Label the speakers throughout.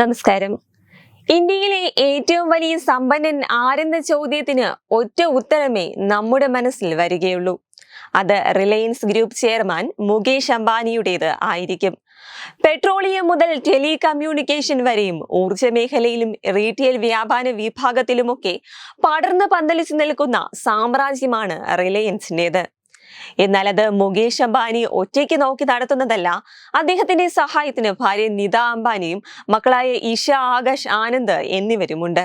Speaker 1: നമസ്കാരം. ഇന്ത്യയിലെ ഏറ്റവും വലിയ സമ്പന്നൻ ആരെന്ന ചോദ്യത്തിന് ഒറ്റ ഉത്തരമേ നമ്മുടെ മനസ്സിൽ വരികയുള്ളൂ. അത് റിലയൻസ് ഗ്രൂപ്പ് ചെയർമാൻ മുകേഷ് അംബാനിയുടേത് ആയിരിക്കും. പെട്രോളിയം മുതൽ ടെലികമ്മ്യൂണിക്കേഷൻ വരെയും ഊർജ മേഖലയിലും റീറ്റെയിൽ വ്യാപാര വിഭാഗത്തിലുമൊക്കെ പടർന്ന് പന്തലിച്ചു നിൽക്കുന്ന സാമ്രാജ്യമാണ് റിലയൻസിന്റെത്. എന്നാൽ അത് മുകേഷ് അംബാനി ഒറ്റയ്ക്ക് നോക്കി നടത്തുന്നതല്ല അദ്ദേഹത്തിന്റെ സഹായത്തിന് ഭാര്യ നിത അംബാനിയും മക്കളായ ഇഷ ആകാശ് ആനന്ദ് എന്നിവരുമുണ്ട്.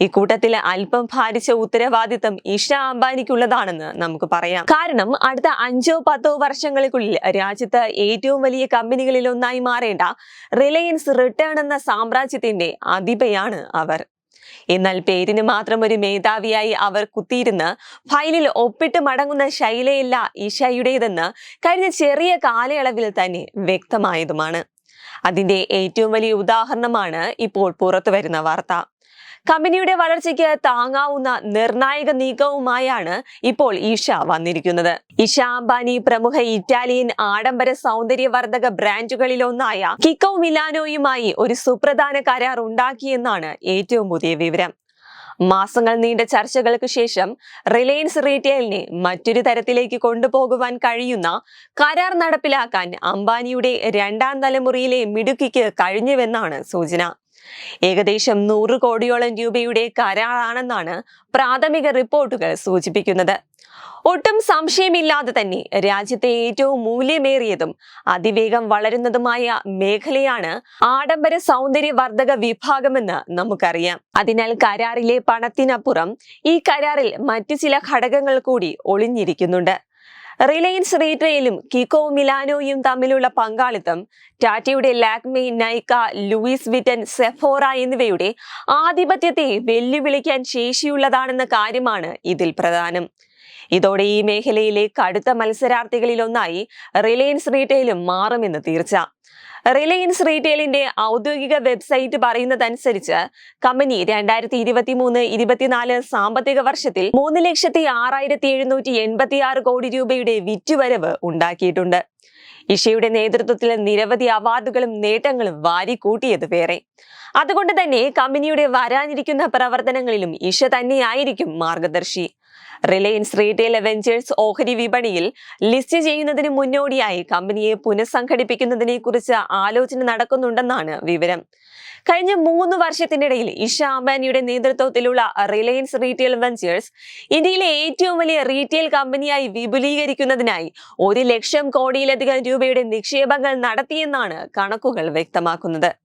Speaker 1: ഇക്കൂട്ടത്തിൽ അല്പം ഭാരിച്ച ഉത്തരവാദിത്തം ഇഷ അംബാനിക്കുള്ളതാണെന്ന് നമുക്ക് പറയാം. കാരണം അടുത്ത അഞ്ചോ പത്തോ വർഷങ്ങൾക്കുള്ളിൽ രാജ്യത്ത് ഏറ്റവും വലിയ കമ്പനികളിൽ ഒന്നായി മാറേണ്ട റിലയൻസ് റിട്ടേൺ എന്ന സാമ്രാജ്യത്തിന്റെ അധിപയാണ് അവർ. എന്നാൽ പേരിന് മാത്രം ഒരു മേധാവിയായി അവർ കുത്തിയിരുന്ന് ഫയലിൽ ഒപ്പിട്ട് മടങ്ങുന്ന ശൈലയില്ല ഈശയുടേതെന്ന് കഴിഞ്ഞ ചെറിയ കാലയളവിൽ തന്നെ വ്യക്തമായതുമാണ്. അതിന്റെ ഏറ്റവും വലിയ ഉദാഹരണമാണ് ഇപ്പോൾ പുറത്തു വരുന്ന വാർത്ത. കമ്പനിയുടെ വളർച്ചയ്ക്ക് താങ്ങാവുന്ന നിർണായക നീക്കവുമായാണ് ഇപ്പോൾ ഈഷ വന്നിരിക്കുന്നത്. ഇഷ അംബാനി പ്രമുഖ ഇറ്റാലിയൻ ആഡംബര സൗന്ദര്യവർദ്ധക ബ്രാൻഡുകളിലൊന്നായ കിക്കോ മിലാനോയുമായി ഒരു സുപ്രധാന കരാർ ഉണ്ടാക്കിയെന്നാണ് ഏറ്റവും പുതിയ വിവരം. മാസങ്ങൾ നീണ്ട ചർച്ചകൾക്ക് ശേഷം റിലയൻസ് റീറ്റെയിലിനെ മറ്റൊരു തരത്തിലേക്ക് കൊണ്ടുപോകുവാൻ കഴിയുന്ന കരാർ നടപ്പിലാക്കാൻ അംബാനിയുടെ രണ്ടാം തലമുറയിലെ മിടുക്കിക്ക് കഴിഞ്ഞുവെന്നാണ് സൂചന. ഏകദേശം നൂറ് കോടിയോളം രൂപയുടെ കരാറാണെന്നാണ് പ്രാഥമിക റിപ്പോർട്ടുകൾ സൂചിപ്പിക്കുന്നത്. ഒട്ടും സംശയമില്ലാതെ തന്നെ രാജ്യത്തെ ഏറ്റവും മൂല്യമേറിയതും അതിവേഗം വളരുന്നതുമായ മേഖലയാണ് ആഡംബര സൗന്ദര്യവർദ്ധക വിഭാഗമെന്ന് നമുക്കറിയാം. അതിനാൽ കരാറിലെ പണത്തിനപ്പുറം ഈ കരാറിൽ മറ്റു ചില ഘടകങ്ങൾ കൂടി ഒളിഞ്ഞിരിക്കുന്നുണ്ട്. റിലയൻസ് റീറ്റെയിലും കിക്കോ മിലാനോയും തമ്മിലുള്ള പങ്കാളിത്തം ടാറ്റയുടെ Lakme Nykaa Louis Vuitton Sephora എന്നിവയുടെ ആധിപത്യത്തെ വെല്ലുവിളിക്കാൻ ശേഷിയുള്ളതാണെന്ന കാര്യമാണ് ഇതിൽ പ്രധാനം. ഇതോടെ ഈ മേഖലയിലെ കടുത്ത മത്സരാർത്ഥികളിലൊന്നായി റിലയൻസ് റീറ്റെയിലും മാറുമെന്ന് തീർച്ച. റിലയൻസ് റീറ്റെയിലിന്റെ ഔദ്യോഗിക വെബ്സൈറ്റ് പറയുന്നതനുസരിച്ച് കമ്പനി രണ്ടായിരത്തി ഇരുപത്തി മൂന്ന് ഇരുപത്തിനാല് സാമ്പത്തിക വർഷത്തിൽ മൂന്ന് ലക്ഷത്തി ആറായിരത്തി എഴുന്നൂറ്റി എൺപത്തി ആറ് കോടി രൂപയുടെ വിറ്റുവരവ് ഉണ്ടാക്കിയിട്ടുണ്ട്. ഇഷയുടെ നേതൃത്വത്തിൽ നിരവധി അവാർഡുകളും നേട്ടങ്ങളും വാരിക്കൂട്ടിയത് വേറെ. അതുകൊണ്ട് തന്നെ കമ്പനിയുടെ വരാനിരിക്കുന്ന പ്രവർത്തനങ്ങളിലും ഇഷ തന്നെയായിരിക്കും മാർഗദർശി. റിലയൻസ് റീറ്റെയിൽ അവഞ്ചേഴ്സ് ഓഹരി വിപണിയിൽ ലിസ്റ്റ് ചെയ്യുന്നതിന് മുന്നോടിയായി കമ്പനിയെ പുനഃസംഘടിപ്പിക്കുന്നതിനെ കുറിച്ച് ആലോചന നടക്കുന്നുണ്ടെന്നാണ് വിവരം. കഴിഞ്ഞ മൂന്ന് വർഷത്തിനിടയിൽ ഇഷ അംബാനിയുടെ നേതൃത്വത്തിലുള്ള റിലയൻസ് റീറ്റെയിൽ വെഞ്ചേഴ്സ് ഇന്ത്യയിലെ ഏറ്റവും വലിയ റീറ്റെയിൽ കമ്പനിയായി വിപുലീകരിക്കുന്നതിനായി ഒരു ലക്ഷം കോടിയിലധികം രൂപയുടെ നിക്ഷേപങ്ങൾ നടത്തിയെന്നാണ് കണക്കുകൾ വ്യക്തമാക്കുന്നത്.